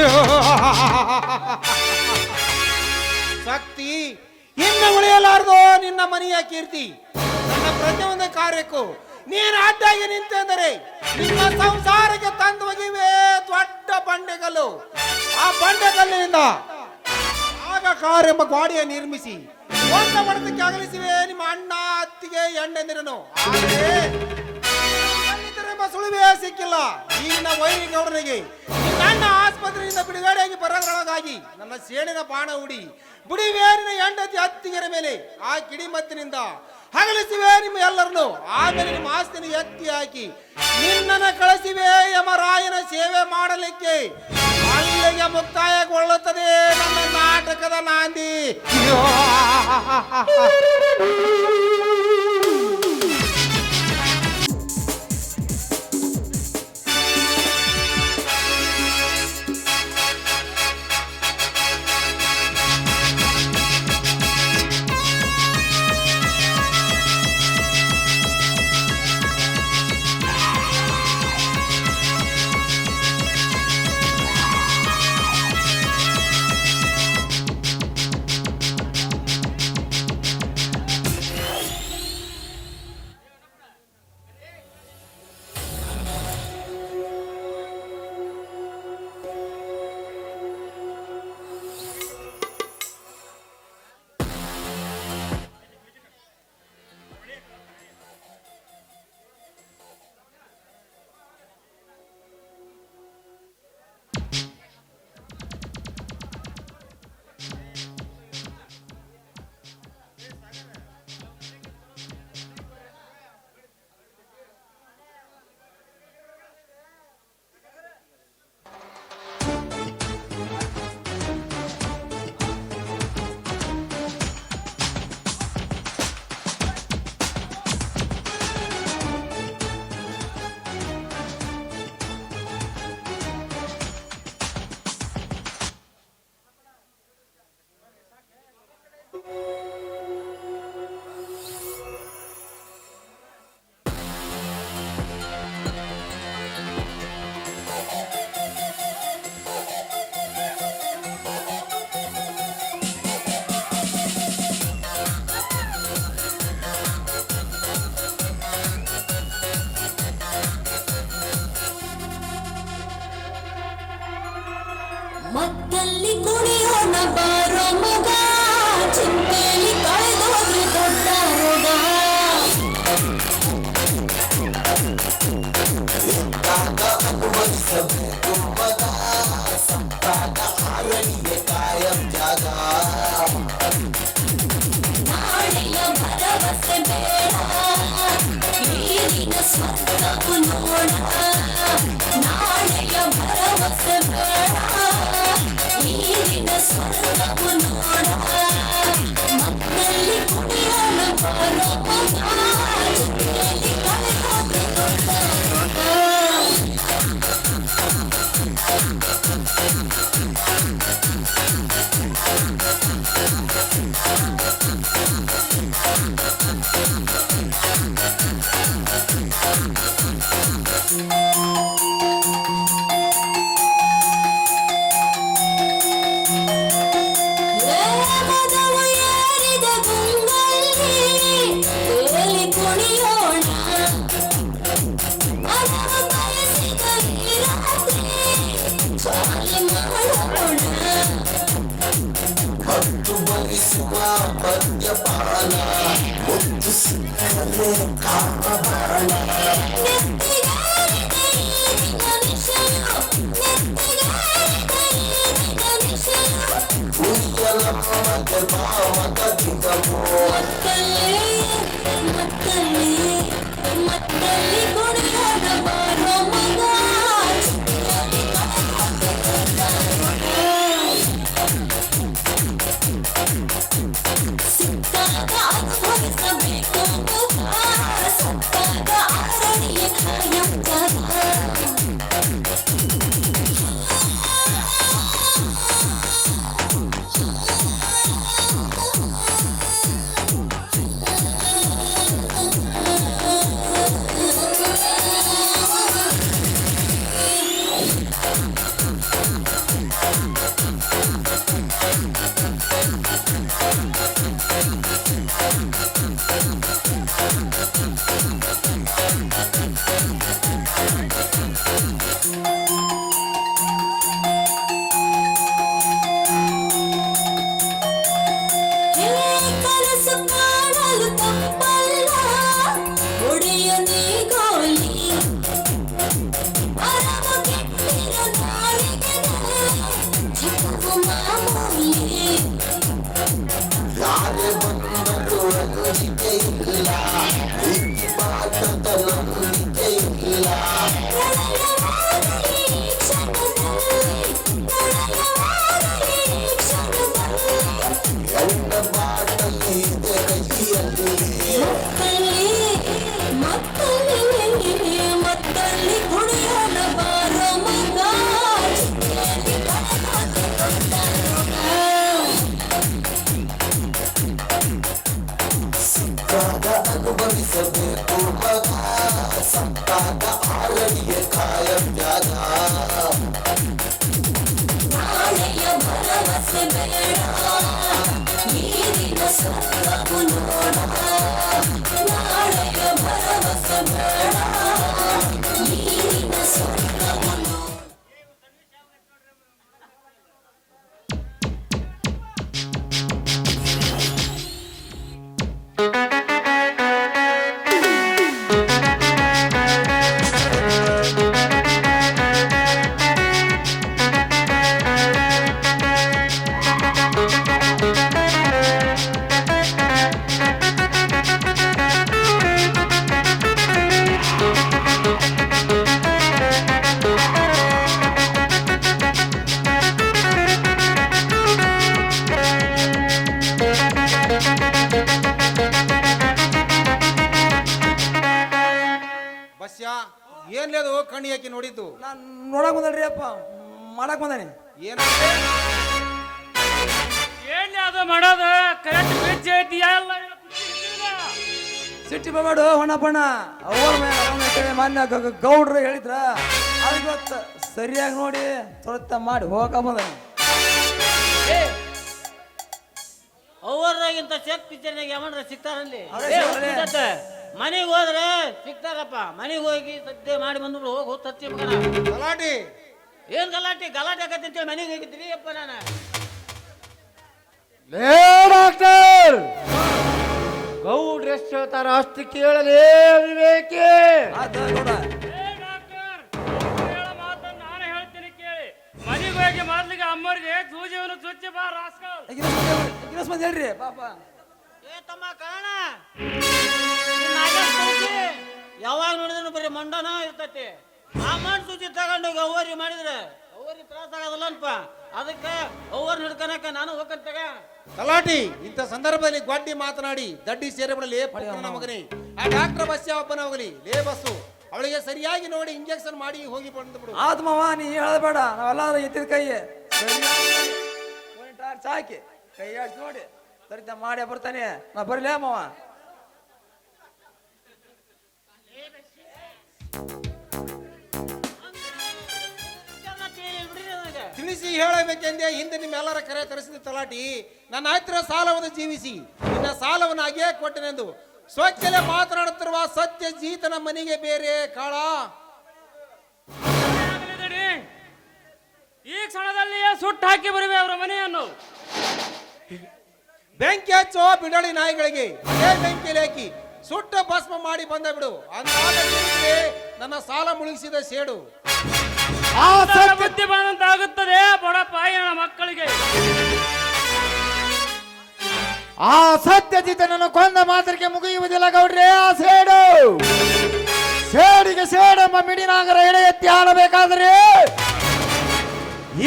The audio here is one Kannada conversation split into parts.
ಶಕ್ತಿ ಇನ್ನು ಉಳಿಯಲಾರದು ನಿನ್ನ ಮನೆಯ ಕೀರ್ತಿ. ನನ್ನ ಪ್ರತಿಯೊಂದು ಕಾರ್ಯಕ್ಕೂ ನೀನು ಅಡ್ಡಾಗಿ ನಿಂತೆಂದರೆ ನಿನ್ನ ಸಂಸಾರಕ್ಕೆ ತಂದು ಒಗಿವೆ ದೊಡ್ಡ ಬಂಡೆಗಲ್ಲು. ಆ ಬಂಡೆಗಲ್ಲಿನಿಂದ ಆಗ ಕಾರ್ ಎಂಬ ಗ್ವಾಡಿಯ ನಿರ್ಮಿಸಿ ಒಂದ ಬಡತಕ್ಕೆ ಅಗಲಿಸಿವೆ ನಿಮ್ಮ ಅಣ್ಣ ಅತ್ತಿಗೆ ಎಣ್ಣೆಂದಿರನು ಆದರೆ ಸುಳಿವೆ ಸಿಕ್ಕಿಲ್ಲ. ಈಗಿನ ವೈರಿ ಗೌಡನಿಗೆ ನಿನ್ನ ಆಸ್ಪತ್ರೆಯಿಂದ ಬಿಡುಗಡೆಯಾಗಿ ಬರೋದ್ರೊಳಗಾಗಿ ನನ್ನ ಸೇಣಿನ ಬಾಣ ಉಡಿ ಬುಡಿವೇರಿನ ಹೆಂಡತಿ ಅತ್ತಿಗೆರ ಮೇಲೆ, ಆ ಕಿಡಿಮತ್ತಿನಿಂದ ಹಗಲಿಸಿವೆ ನಿಮ್ಮ ಎಲ್ಲರನ್ನು. ಆಮೇಲೆ ನಿಮ್ಮ ಆಸ್ತಿನ ಎತ್ತಿ ಹಾಕಿ, ನಿನ್ನನ್ನು ಕಳಿಸಿವೆ ಯಮರಾಯನ ಸೇವೆ ಮಾಡಲಿಕ್ಕೆ. ಅಲ್ಲಿಗೆ ಮುಕ್ತಾಯಗೊಳ್ಳುತ್ತದೆ ನನ್ನ ನಾಟಕದ ನಾಂದಿ. சொந்த புனோட நாளைய பரவச நீரின சொந்த புனோட மக்களி குடியான பரோபாய் கலை காத்து మత్తల్లి మత్తల్లి మత్తల్లి ஆலய காயம் ஜாதா ஆலய பரவச பேடா நீரின சர்வபு நோடா ஆலய பரவச பேடா நீரின சர்வ ಮಾಡಕ್ ಬಂದಾನೆ. ಏನಂತೆ ಏನ್ ಅದು ಮಾಡೋದು? ಕರೆಕ್ಟ್ ಬಿಚ್ಚ ಐತಿ ಎಲ್ಲ ಸಿಟ್ಟಿ ಬಾಡು ಹೊಣಪಣ್ಣ ಅವ್ರ ಮೇಲೆ ಮಾನ್ಯ ಗೌಡ್ರು ಹೇಳಿದ್ರ ಅದಕ್ಕೆ ಗೊತ್ತ. ಸರಿಯಾಗಿ ನೋಡಿ ತೊಳತ ಮಾಡಿ ಹೋಗಕ ಬಂದಾನೆ. ಅವ್ರದಾಗಿಂತ ಚೆಕ್ ಪಿಕ್ಚರ್ನಾಗ ಯಾವನ್ರ ಸಿಗ್ತಾರಲ್ಲಿ. ಮನೆಗೆ ಹೋದ್ರೆ ಸಿಗ್ತಾರಪ್ಪ. ಮನೆಗೆ ಹೋಗಿ ಸದ್ಯ ಮಾಡಿ ಬಂದ್ರು ಹೋಗಿ ಹೋಗಿ ತತ್ತಿ ಮಗನ. ಏನ್ ಗಲಾಟೆ? ಗಲಾಟೆ ಆಗತ್ತೆ ಅಂತೇಳಿ ಮನೆಗೆ ಹೋಗಿದ್ರಿ ಅಪ್ಪ ನಾನು. ಲೇ ಡಾಕ್ಟರ್! ಎಷ್ಟು ಹೇಳ್ತಾರ ಅಷ್ಟು ಕೇಳಲೇ ವಿವೇಕಿ. ಆತ ಗೌಡ ಮಾತನ್ನ ನಾನು ಹೇಳ್ತೀನಿ ಕೇಳಿ. ಮನೆಗೆ ಹೋಗಿ ಮೊದ್ಲಿಗೆ ಅಮ್ಮರಿಗೆ ಚುಚ್ಚಿ ಬಾ ರಾಸ್ಕಲ್. ಮಂದಿ ಹೇಳ್ರಿ ಪಾಪ. ಏ ತಮ್ಮ ಕಾರಣ? ಯಾವಾಗ ನೋಡಿದ್ರು ಬರೀ ಮಂಡನ ಇರ್ತೈತಿ. ಆ ಮಣ್ಣು ಸೂಚಿ ತಗೊಂಡೋಗಿ ಅವ್ವರಿ ಮಾಡಿದ್ರೆ. ಅವ್ವರಿ ತ್ರಾಸ ಆಗೋದಿಲ್ಲಪ್ಪ ಅದಕ್ಕೆ ಅವ್ವರ್ ಹಿಡ್ಕನಕ ನಾನು ಹೋಗಂತಾಗ ಗಲಾಟಿ ಇಂಥ ಸಂದರ್ಭದಲ್ಲಿ ಗೊಡ್ಡಿ ಮಾತನಾಡಿ ದಡ್ಡಿ ಸೇರಿಬಿಡಲಿ ಪುತ್ರನ ಮಗನೇ ಆ ಡಾಕ್ಟರ್ ಬಸ್ಯ ಒಬ್ಬನ ಹೋಗಲಿ? ಲೇ ಬಸ್ಸು. ಅವಳಿಗೆ ಸರಿಯಾಗಿ ನೋಡಿ ಇಂಜೆಕ್ಷನ್ ಮಾಡಿ ಹೋಗಿ ಬಂದು ಬಿಡು ಆತ್ ಮಾವ ನೀ ಹೇಳಬೇಡ ಬೇಡ. ನಾವೆಲ್ಲ ಎತ್ತಿದ ಕೈ ಟಾರ್ಚ್ ಹಾಕಿ. ಕೈ ಆಡ್ಸಿ ನೋಡಿ. ಸರಿತ ಮಾಡಿ ಬರ್ತಾನೆ. ನಾ ಬರ್ಲೇ ಮಾವ. ತಿಳಿಸಿ ಹೇಳಬೇಕೆಂದೇ ಹಿಂದೆ ನಿಮ್ಮೆಲ್ಲರ ಕರೆ ತರಿಸಿದ ತಲಾಟಿ ನನ್ನ ಹತ್ತಿರ ಸಾಲವನ್ನು ಜೀವಿಸಿ. ನಿನ್ನ ಸಾಲವನ್ನು ಹಾಗೇ ಕೊಟ್ಟನೆಂದು. ಸ್ವಚ್ಛಲೆ ಮಾತನಾಡುತ್ತಿರುವ ಸತ್ಯ ಜೀತನ ಮನೆಗೆ ಬೇರೆ ಕಾಳ. ಈ ಕ್ಷಣದಲ್ಲಿಯೇ ಸುಟ್ಟು ಹಾಕಿ ಬರುವೆ ಅವರ ಮನೆಯನ್ನು. ಬೆಂಕಿ ಹಚ್ಚೋ ಬಿಡಳಿ ನಾಯಿಗಳಿಗೆ ಅದೇ ಬೆಂಕಿಯಲ್ಲಿ ಹಾಕಿ ಸುಟ್ಟ ಭಸ್ಮ ಮಾಡಿ ಬಂದ ಬಿಡು. ನಿನಗೆ ನನ್ನ ಸಾಲ ಮುಳುಗಿಸಿದ ಸೇಡು. ಆ ಸತ್ಯ ಬುದ್ಧಿ ಬಂದಂತಾಗುತ್ತದೆ ಬಡ ಪಾಯಿನ ಮಕ್ಕಳಿಗೆ. ಆ ಸತ್ಯಜಿತನನ್ನು ಕೊಂದ ಮಾತ್ರಕ್ಕೆ ಮುಗಿಯುವುದಿಲ್ಲ ಗೌಡ್ರೆ ಆ ಸೇಡು. ಸೇಡಿಗೆ ಸೇಡೆಂಬ ಮಿಡಿನಾಗರ ಎಡೆ ಎತ್ತಿ ಆಡಬೇಕಾದರೆ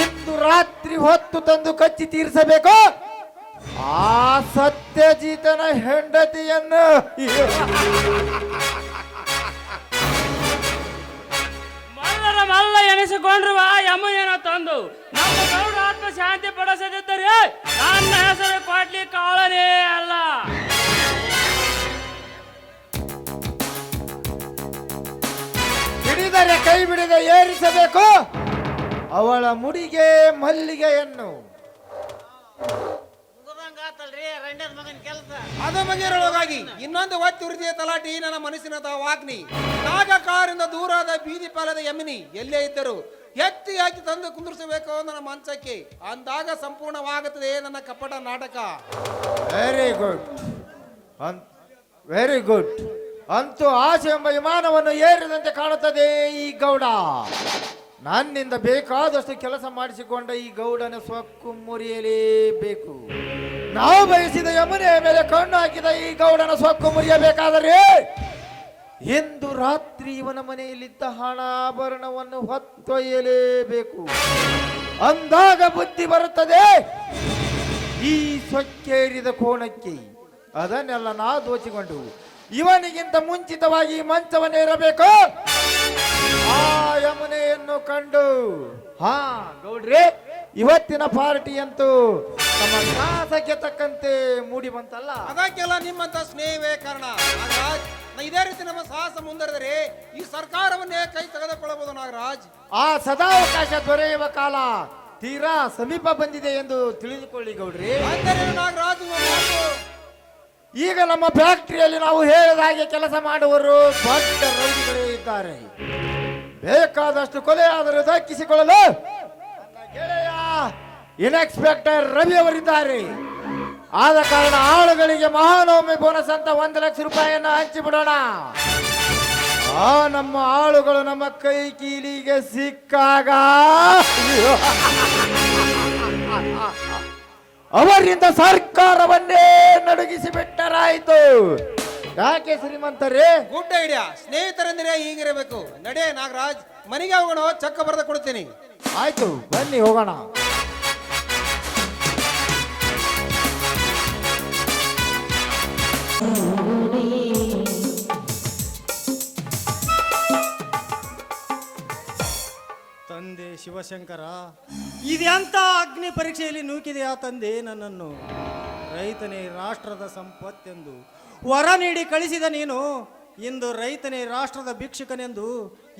ಇಂದು ರಾತ್ರಿ ಹೊತ್ತು ತಂದು ಕಚ್ಚಿ ತೀರಿಸಬೇಕು. ಆ ಸತ್ಯಜಿತನ ಹೆಂಡತಿಯನ್ನು. ಮಲ್ಲ ಎನಿಸಿಕೊಂಡ್ರುವ ಯಮುನೆಯನ್ನು ತಂದು. ನಮ್ಮ ಗೌಡ ಆತ್ಮ ಶಾಂತಿ ಪಡಿಸದಿದ್ದರೆ ನನ್ನ ಹೆಸರು ಕೊಡ್ಲಿ ಕಾಳನೇ ಅಲ್ಲ. ಹಿಡಿದರೆ ಕೈ ಬಿಡದೆ ಏರಿಸಬೇಕು. ಅವಳ ಮುಡಿಗೆ ಮಲ್ಲಿಗೆಯನ್ನು ಮುಗದಂಗ ಆತಲ್ರಿ ರಂಡದ ಮಗನ ಕೆಲಸ ಅದು ಮಂಜರೊಳಗಾಗಿ ಇನ್ನೊಂದು ಒತ್ತಿ ಉರಿದಿಯ ತಲಾಟಿ ನನ್ನ ಮನಸ್ಸಿನ ವಾಗ್ನಿ. ನಾಗ ಕಾರಿಂದ ದೂರಾದ ಬೀದಿ ಪಾಲದ ಯಮಿನಿ ಎಲ್ಲೇ ಇದ್ದರು ಎತ್ತಿ ಹಾಕಿ ತಂದು ಕುಂದಿರಿಸಬೇಕು ನನ್ನ ಮಂಚಕ್ಕೆ ಅಂದಾಗ ಸಂಪೂರ್ಣವಾಗುತ್ತದೆ ನನ್ನ ಕಪಟ ನಾಟಕ. ವೆರಿ ಗುಡ್ ವೆರಿ ಗುಡ್ ಅಂತೂ ಆಸೆ ಎಂಬ ವಿಮಾನವನ್ನು ಏರಿದಂತೆ ಕಾಣುತ್ತದೆ ಈ ಗೌಡ. ನನ್ನಿಂದ ಬೇಕಾದಷ್ಟು ಕೆಲಸ ಮಾಡಿಸಿಕೊಂಡ ಈ ಗೌಡನ ಸೊಕ್ಕು ಮುರಿಯಲೇಬೇಕು. ನಾವು ಬಯಸಿದ ಯಮುನೆಯ ಮೇಲೆ ಕಣ್ಣು ಹಾಕಿದ ಈ ಗೌಡನ ಸೊಕ್ಕು ಮುರಿಯಬೇಕಾದರೆ ಎಂದು ರಾತ್ರಿ ಇವನ ಮನೆಯಲ್ಲಿದ್ದ ಹಣಾಭರಣವನ್ನು ಹೊತ್ತೊಯ್ಯಲೇಬೇಕು. ಅಂದಾಗ ಬುದ್ಧಿ ಬರುತ್ತದೆ. ಈ ಸೊಕ್ಕೇರಿದ ಕೋಣಕ್ಕೆ ಅದನ್ನೆಲ್ಲ ನಾ ದೋಚಿಕೊಂಡು ಇವನಿಗಿಂತ ಮುಂಚಿತವಾಗಿ ಈ ಮಂಚವನ್ನೇರಬೇಕು ಆ ಯಮುನೆಯನ್ನು ಕಂಡು, ಹಾ ಗೌಡ್ರೆ ಇವತ್ತಿನ ಪಾರ್ಟಿ ಅಂತೂ ನಮ್ಮ ಸಾಹಸಕ್ಕೆ ತಕ್ಕಂತೆ ಮೂಡಿ ಬಂತಲ್ಲ? ಅದಕ್ಕೆಲ್ಲ ನಿಮ್ಮಂತ ಸ್ನೇಹವೇ ಕಾರಣ. ನಾಗರಾಜ್ ಇದೇ ರೀತಿ ನಮ್ಮ ಸಾಹಸ ಮುಂದುವರೆದರೆ ಈ ಸರ್ಕಾರವನ್ನೇ ಕೈ ತೆಗೆದುಕೊಳ್ಳಬಹುದು ನಾಗರಾಜ್. ಆ ಸದಾವಕಾಶ ದೊರೆಯುವ ಕಾಲ ತೀರಾ ಸಮೀಪ ಬಂದಿದೆ ಎಂದು ತಿಳಿದುಕೊಳ್ಳಿ ಗೌಡ್ರಿ. ಅಂದರೆ ನಾಗರಾಜ್ ಮಾತು ಈಗ ನಮ್ಮ ಫ್ಯಾಕ್ಟರಿಯಲ್ಲಿ ನಾವು ಹೇಳಿದ ಹಾಗೆ ಕೆಲಸ ಮಾಡುವರು ದೊಡ್ಡ ರೌಡಿಗಳೇ ಇದ್ದಾರೆ. ಬೇಕಾದಷ್ಟು ಕೊಲೆ ಆದರೂ ದಕ್ಕಿಸಿಕೊಳ್ಳಲು ಇನ್ಸ್ಪೆಕ್ಟರ್ ರವಿ ಅವರಿದ್ದಾರೆ. ಆದ ಕಾರಣ ಆಳುಗಳಿಗೆ ಮಹಾನವಮಿ ಬೋನಸ್ ಅಂತ ಒಂದು ಲಕ್ಷ ರೂಪಾಯಿಯನ್ನ ಹಂಚಿಬಿಡೋಣ ಆ ನಮ್ಮ ಆಳುಗಳು ನಮ್ಮ ಕೈ ಕೀಲಿಗೆ ಸಿಕ್ಕಾಗ. ಅವರಿಂದ ಸರ್ಕಾರವನ್ನೇ ನಡುಗಿಸಿ ಬಿಟ್ಟರಾಯಿತು ಯಾಕೆ ಶ್ರೀಮಂತರೇ? ಗುಡ್ ಐಡಿಯಾ ಸ್ನೇಹಿತರೆಂದರೆ ಹೀಗಿರಬೇಕು. ನಡೆ ನಾಗರಾಜ್ ಮನೆಗೆ ಹೋಗೋಣ ಚಕ್ಕ ಬರೆದು ಕೊಡ್ತೀನಿ. ಆಯ್ತು ಬನ್ನಿ ಹೋಗೋಣ. ತಂದೆ ಶಿವಶಂಕರ. ಇದೆಂತ ಅಗ್ನಿ ಪರೀಕ್ಷೆಯಲ್ಲಿ ನೂಕಿದೆಯಾ ತಂದೆ ನನ್ನನ್ನು? ರೈತನೇ ರಾಷ್ಟ್ರದ ಸಂಪತ್ತೆಂದು. ವರ ನೀಡಿ ಕಳಿಸಿದ ನೀನು, ಇಂದು ರೈತನೇ ರಾಷ್ಟ್ರದ ಭಿಕ್ಷುಕನೆಂದು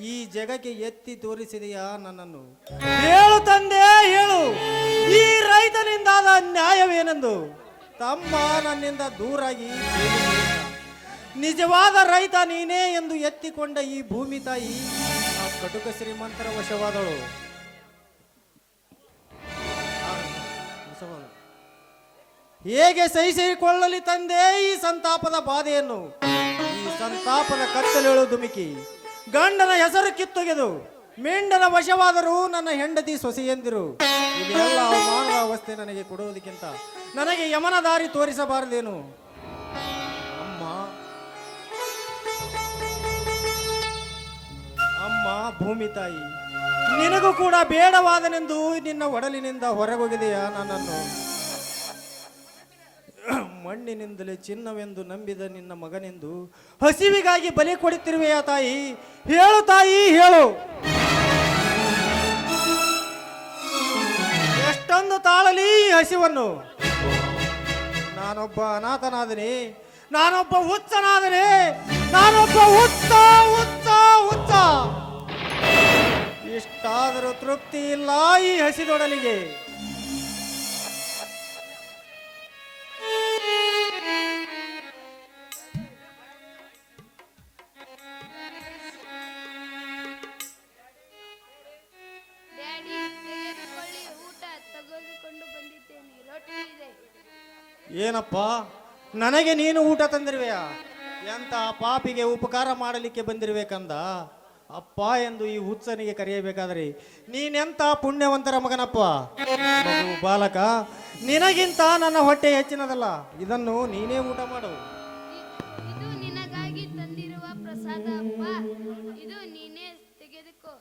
ಈ ಜಗಕ್ಕೆ ಎತ್ತಿ ತೋರಿಸಿದೆಯಾ ನನ್ನನ್ನು? ಹೇಳು ತಂದೆ, ಹೇಳು. ಈ ರೈತನಿಂದಾದ ನ್ಯಾಯವೇನೆಂದು? ತಮ್ಮ ನನ್ನಿಂದ ದೂರಾಗಿ ನಿಜವಾದ ರೈತ ನೀನೇ ಎಂದು ಎತ್ತಿಕೊಂಡ ಈ ಭೂಮಿ ತಾಯಿ. ಕಟುಕ ಶ್ರೀಮಂತರ ವಶವಾದಳು. ಹೇಗೆ ಸಹಿಸಿಕೊಳ್ಳಲಿ ತಂದೆ ಈ ಸಂತಾಪದ ಬಾಧೆಯನ್ನು? ಈ ಸಂತಾಪದ ಕತ್ತಲೇಳು ಧುಮುಕಿ. ಗಂಡನ ಹೆಸರು ಕಿತ್ತೊಗೆದು, ಮೇಂಡನ ವಶವಾದರೂ ನನ್ನ ಹೆಂಡತಿ ಸೊಸೆಯಂದಿರು ಇದೆಲ್ಲ ಅವಮಾನದ ಅವಸ್ಥೆ ನನಗೆ ಕೊಡುವುದಕ್ಕಿಂತ ನನಗೆ ಯಮನ ದಾರಿ ತೋರಿಸಬಾರದೇನು? ಭೂಮಿ ತಾಯಿ, ನಿನಗೂ ಕೂಡ ಬೇಡವಾದನೆಂದು ನಿನ್ನ ಒಡಲಿನಿಂದ ಹೊರಗೋಗಿದೆಯಾ ನನ್ನನ್ನು? ಮಣ್ಣಿನಿಂದಲೇ ಚಿನ್ನವೆಂದು ನಂಬಿದ ನಿನ್ನ ಮಗನೆಂದು ಹಸಿವಿಗಾಗಿ ಬಲಿ ಕೊಡುತ್ತಿರುವೆಯಾ ತಾಯಿ? ಹೇಳು ತಾಯಿ, ಹೇಳು. ಎಷ್ಟೊಂದು ತಾಳಲಿ ಹಸಿವನ್ನು. ನಾನೊಬ್ಬ ಅನಾಥನಾದನೆ ನಾನೊಬ್ಬ ಹುಚ್ಚನಾದನೆ ನಾನೊಬ್ಬ ಹುಚ್ಚ ಹುಚ್ಚ ಹುಚ್ಚ. ಇಷ್ಟಾದರೂ ತೃಪ್ತಿ ಇಲ್ಲ ಈ ಹಸಿದೊಡಲಿಗೆ. ಏನಪ್ಪ? ನನಗೆ ನೀನು ಊಟ ತಂದಿರುವೆಯಾ? ಎಂತ ಪಾಪಿಗೆ ಉಪಕಾರ ಮಾಡಲಿಕ್ಕೆ ಬಂದಿರಬೇಕಂದ ಅಪ್ಪ ಎಂದು ಈ ಹುಚ್ಚನಿಗೆ ಕರೆಯಬೇಕಾದರೆ ನೀನೆಂತ ಪುಣ್ಯವಂತರ ಮಗನಪ್ಪ? ಮಗು ಬಾಲಕ ನಿನಗಿಂತ ನನ್ನ ಹೊಟ್ಟೆ ಹೆಚ್ಚಿನದಲ್ಲ ಇದನ್ನು ನೀನೇ ಊಟ ಮಾಡು. ಇದು ನಿನಗಾಗಿ ತಂದಿರುವ ಪ್ರಸಾದ ಅಪ್ಪ. ಇದು ನೀನೇ ತೆಗೆದುಕೋ.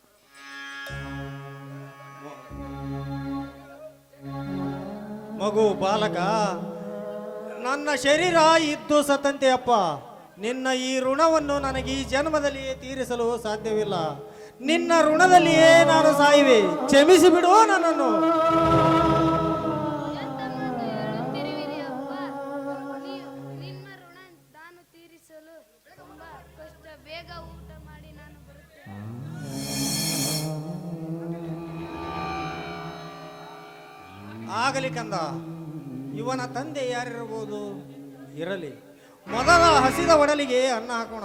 ಮಗು ಬಾಲಕ ನನ್ನ ಶರೀರ ಇದ್ದು ಸತ್ತಂತೆ ಅಪ್ಪ. ನಿನ್ನ ಈ ಋಣವನ್ನು ನನಗೆ ಈ ಜನ್ಮದಲ್ಲಿಯೇ ತೀರಿಸಲು ಸಾಧ್ಯವಿಲ್ಲ. ನಿನ್ನ ಋಣದಲ್ಲಿಯೇ ನಾನು ಸಾಯಿವೆ. ಕ್ಷಮಿಸಿ ಬಿಡುವ ನನ್ನನ್ನು ಆಗಲಿ ಕಂದ ಇವನ ತಂದೆ ಯಾರಿರಬಹುದು? ಇರಲಿ. ಮೊದಲ ಹಸಿದ ಒಡಲಿಗೆ ಅನ್ನ ಹಾಕೋಣ.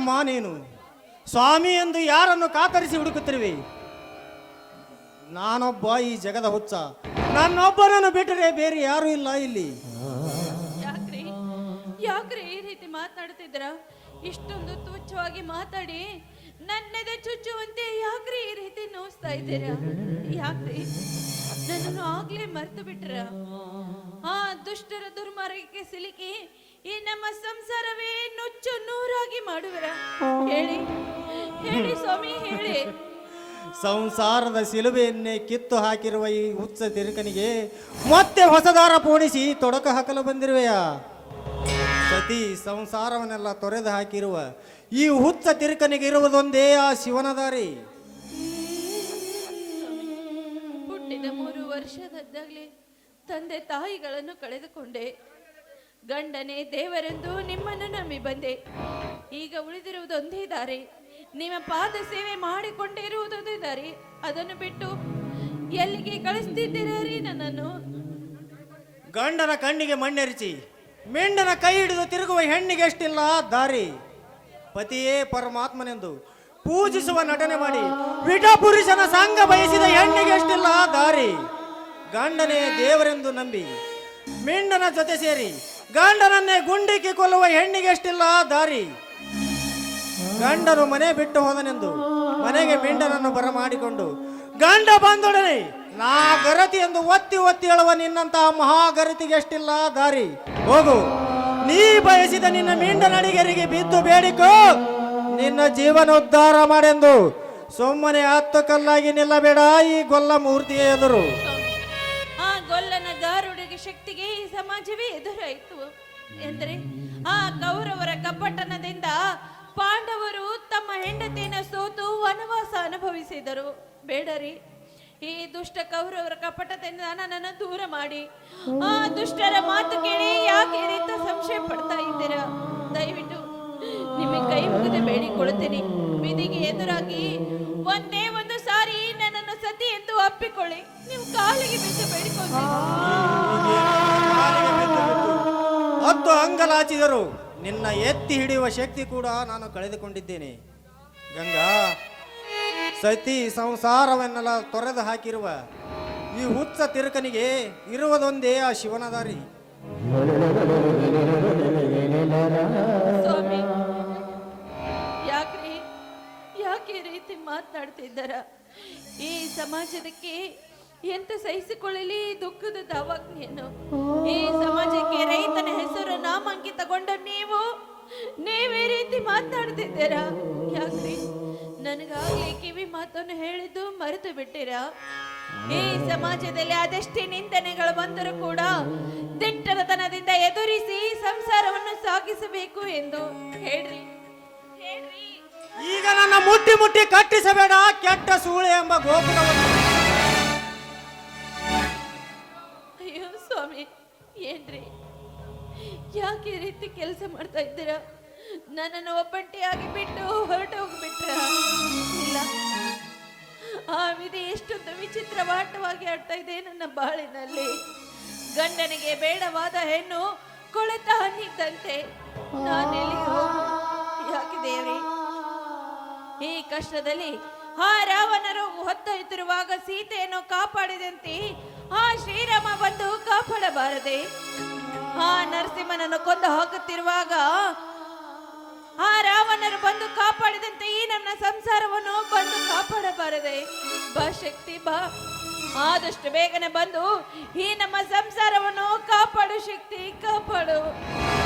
ಯಾರಮ್ಮ ನೀನು. ಸ್ವಾಮಿ ಎಂದು ಯಾರನ್ನು ಕಾತರಿಸಿ ಹುಡುಕುತ್ತಿರುವೆ? ನಾನೊಬ್ಬ ಈ ಜಗದ ಹುಚ್ಚ. ನನ್ನೊಬ್ಬನನ್ನು ಬಿಟ್ಟರೆ ಬೇರೆ ಯಾರು ಇಲ್ಲ ಇಲ್ಲಿ. ಯಾಕ್ರಿ? ಈ ರೀತಿ ಮಾತಾಡ್ತಿದ್ರ ಇಷ್ಟೊಂದು ತುಚ್ಛವಾಗಿ ಮಾತಾಡಿ ನನ್ನೆದೆ ಚುಚ್ಚುವಂತೆ ಯಾಕ್ರಿ ಈ ರೀತಿ ನೋಸ್ತಾ ಇದ್ದೀರಾ? ಯಾಕ್ರಿ? ನನ್ನನ್ನು ಆಗ್ಲೇ ಮರ್ತು ಬಿಟ್ರ? ಆ ದುಷ್ಟರ ದುರ್ಮಾರ್ಗಕ್ಕೆ ಸಿಲುಕಿ ಈ ನಮ್ಮ ಸಂಸಾರವೇ ನುಚ್ಚು ಮಾಡುವರ? ಹೇಳಿ. ಹೇಳಿ ಸ್ವಾಮಿ ಹೇಳಿ. ಸಂಸಾರದ ಸಿಲುಬೆಯನ್ನೇ ಕಿತ್ತು ಹಾಕಿರುವ ಈ ಹುಚ್ಚ ತಿರುಕನಿಗೆ ಮತ್ತೆ ಹೊಸದಾರ ಪೋಣಿಸಿ ತೊಡಕ ಹಾಕಲು ಬಂದಿರುವೆಯಾ? ಸತಿ ಸಂಸಾರವನ್ನೆಲ್ಲ ತೊರೆದು ಹಾಕಿರುವ ಈ ಹುಚ್ಚ ತಿರುಕನಿಗೆ ಇರುವುದೊಂದೇ ಆ ಶಿವನ ದಾರಿ. ಹುಟ್ಟಿದ ಮೂರು ವರ್ಷದದ್ದಾಗಲೇ ತಂದೆ ತಾಯಿಗಳನ್ನು ಕಳೆದುಕೊಂಡೆ. ಗಂಡನೇ ದೇವರೆಂದು ನಿಮ್ಮನ್ನು ನಂಬಿ ಬಂದೆ. ಈಗ ಉಳಿದಿರುವುದು ಒಂದೇ ದಾರಿ. ನಿಮ್ಮ ಪಾದ ಸೇವೆ ಮಾಡಿಕೊಂಡಿರುವುದೊಂದೇ ದಾರಿ. ಅದನ್ನು ಬಿಟ್ಟು ಎಲ್ಲಿಗೆ ಕಳಿಸ್ತಿದ್ದೀರಾ ನನ್ನನ್ನು? ಗಂಡನ ಕಣ್ಣಿಗೆ ಮಣ್ಣೆರಿಚಿ, ಮೆಂಡನ ಕೈ ಹಿಡಿದು ತಿರುಗುವ ಹೆಣ್ಣಿಗೆ ಎಷ್ಟಿಲ್ಲ ದಾರಿ. ಪತಿಯೇ ಪರಮಾತ್ಮನೆಂದು ಪೂಜಿಸುವ ನಟನೆ ಮಾಡಿ ವಿಟ ಪುರುಷನ ಸಂಘ ಬಯಸಿದ ಹೆಣ್ಣಿಗೆ ಎಷ್ಟಿಲ್ಲ ದಾರಿ. ಗಂಡನೇ ದೇವರೆಂದು ನಂಬಿ, ಮೆಂಡನ ಜೊತೆ ಸೇರಿ ಗಂಡನನ್ನೇ ಗುಂಡಿಕ್ಕಿ ಕೊಲ್ಲುವ ಹೆಣ್ಣಿಗೆ ಎಷ್ಟಿಲ್ಲ ದಾರಿ. ಗಂಡನು ಮನೆ ಬಿಟ್ಟು ಹೋದನೆಂದು ಮನೆಗೆ ಮಿಂಡನನ್ನು ಬರಮಾಡಿಕೊಂಡು, ಗಂಡ ಬಂದೊಡನೆ ನಾ ಗರತಿ ಎಂದು ಒತ್ತಿ ಒತ್ತಿ ಹೇಳುವ ನಿನ್ನಂತಹ ಮಹಾಗರತಿಗೆ ಎಷ್ಟಿಲ್ಲ ದಾರಿ. ಹೋಗು, ನೀ ಬಯಸಿದ ನಿನ್ನ ಮಿಂಡ ನಡಿಗರಿಗೆ ಬಿದ್ದು ಬೇಡಿಕೋ. ನಿನ್ನ ಜೀವನ ಉದ್ಧಾರ ಮಾಡೆಂದು ಸುಮ್ಮನೆ ಹತ್ತು ಕಲ್ಲಾಗಿ ನಿಲ್ಲಬೇಡ ಈ ಗೊಲ್ಲ ಮೂರ್ತಿಯ ಎದುರು. ಆ ಗೊಲ್ಲನ ಗಾರುಡಿಗೆ ಶಕ್ತಿಗೆ ಈ ಸಮಾಜವೇ ಎದುರಾಯಿತು. ಎಂದರೆ ಆ ಕೌರವರ ಕಪಟನದಿಂದ ಪಾಂಡವರು ತಮ್ಮ ಹೆಂಡತಿಯನ್ನು ಸೋತು ವನವಾಸ ಅನುಭವಿಸಿದರು. ಬೇಡರಿ, ಈ ದುಷ್ಟ ಕೌರವರ ಕಪಟದಿಂದ ನನ್ನನ್ನು ದೂರ ಮಾಡಿ. ಆ ದುಷ್ಟರ ಮಾತು ಕೇಳಿ ಯಾಕೆ ರೀತಿ ಸಂಶಯ ಪಡ್ತಾ ಇದ್ದೀರಾ? ದಯವಿಟ್ಟು ನಿಮಗೆ ಕೈ ಮುಗಿದು ಬೇಡಿಕೊಳ್ಳುತ್ತೇನೆ. ವಿಧಿಗೆ ಎದುರಾಗಿ ಒಂದೇ ಒಂದು ಸಾರಿ ನನ್ನನ್ನು ಸತಿ ಎಂದು ಅಪ್ಪಿಕೊಳ್ಳಿ ನೀವು ಕಾಲಿಗೆ ಬಿದ್ದು ಬೇಡಿಕೊಳ್ಳಿ. ಹತ್ತು ಅಂಗಲಾಚಿದರು. ನಿನ್ನ ಎತ್ತಿ ಹಿಡಿಯುವ ಶಕ್ತಿ ಕೂಡ ನಾನು ಕಳೆದುಕೊಂಡಿದ್ದೇನೆ. ಗಂಗಾ, ಸತಿ ಸಂಸಾರವನ್ನೆಲ್ಲ ತೊರೆದು ಹಾಕಿರುವ ಈ ಹುಚ್ಚ ತಿರುಕನಿಗೆ ಇರುವುದೊಂದೇ ಆ ಶಿವನ ದಾರಿ. ಯಾಕೆ ರೀತಿ ಮಾತಾಡ್ತಿದ್ದಾರ ಈ ಸಮಾಜದಕ್ಕೆ ಎಂತ ಸಹಿಸಿಕೊಳ್ಳಲಿ ದುಃಖದ ದಾವಾಗ್ನಿಯನ್ನು. ಈ ಸಮಾಜಕ್ಕೆ ರೈತನ ಹೆಸರು ನಾಮಾಂಕಿತಗೊಂಡ ನೀವು ನೀವೇ ರೀತಿ ಮಾತಾಡ್ತಿದ್ದೀರಾ? ಯಾಕ್ರಿ? ನನಗಾಗ್ಲಿ ಕಿವಿ ಮಾತನ್ನು ಹೇಳಿದ್ದು ಮರೆತು ಬಿಟ್ಟಿರಾ? ಈ ಸಮಾಜದಲ್ಲಿ ಅದೆಷ್ಟೇ ನಿಂದನೆಗಳು ಬಂದರೂ ಕೂಡ ದಿಟ್ಟರತನದಿಂದ ಎದುರಿಸಿ ಸಂಸಾರವನ್ನು ಸಾಗಿಸಬೇಕು ಎಂದು. ಹೇಳ್ರಿ. ಹೇಳ್ರಿ. ಈಗ ನನ್ನ ಮುಟ್ಟಿ ಮುಟ್ಟಿ ಕಟ್ಟಿಸಬೇಡ ಕೆಟ್ಟ ಸೂಳೆ ಎಂಬ ಗೋಪುರವನ್ನು ಸ್ವಾಮಿ, ಏನ್ರಿ? ಯಾಕೆ ರೀತಿ ಕೆಲಸ ಮಾಡ್ತಾ ಇದ್ದೀರಾ? ನನ್ನನ್ನು ಒಬ್ಬಂಟಿಯಾಗಿ ಬಿಟ್ಟು ಹೊರಟು ಹೋಗ್ಬಿಟ್ರ ಇಲ್ಲ. ಆ ವಿಧಿ ಎಷ್ಟೊಂದು ವಿಚಿತ್ರವಾಟವಾಗಿ ಆಡ್ತಾ ಇದೆ ನನ್ನ ಬಾಳಿನಲ್ಲಿ. ಗಂಡನಿಗೆ ಬೇಡವಾದ ಹೆಣ್ಣು ಕೊಳೆತ ಹಣ್ಣಿದ್ದಂತೆ. ನಾನೆಲ್ಲಿ ಯಾಕೆ ಈ ಕಷ್ಟದಲ್ಲಿ ಆ ರಾವಣರು ಹೊತ್ತೊಯ್ತಿರುವಾಗ ಸೀತೆಯನ್ನು ಕಾಪಾಡಿದಂತೆ ಆ ಶ್ರೀರಾಮ ಬಂದು ಕಾಪಾಡಬಾರದೆ. ಆ ನರಸಿಂಹನನ್ನು ಕೊಂದು ಹಾಕುತ್ತಿರುವಾಗ ಆ ರಾವಣರು ಬಂದು ಕಾಪಾಡಿದಂತೆ ಈ ನನ್ನ ಸಂಸಾರವನ್ನು ಬಂದು ಕಾಪಾಡಬಾರದೆ. ಬಾ ಶಕ್ತಿ, ಬಾ. ಆದಷ್ಟು ಬೇಗನೆ ಬಂದು ಈ ನಮ್ಮ ಸಂಸಾರವನ್ನು ಕಾಪಾಡು ಶಕ್ತಿ, ಕಾಪಾಡು.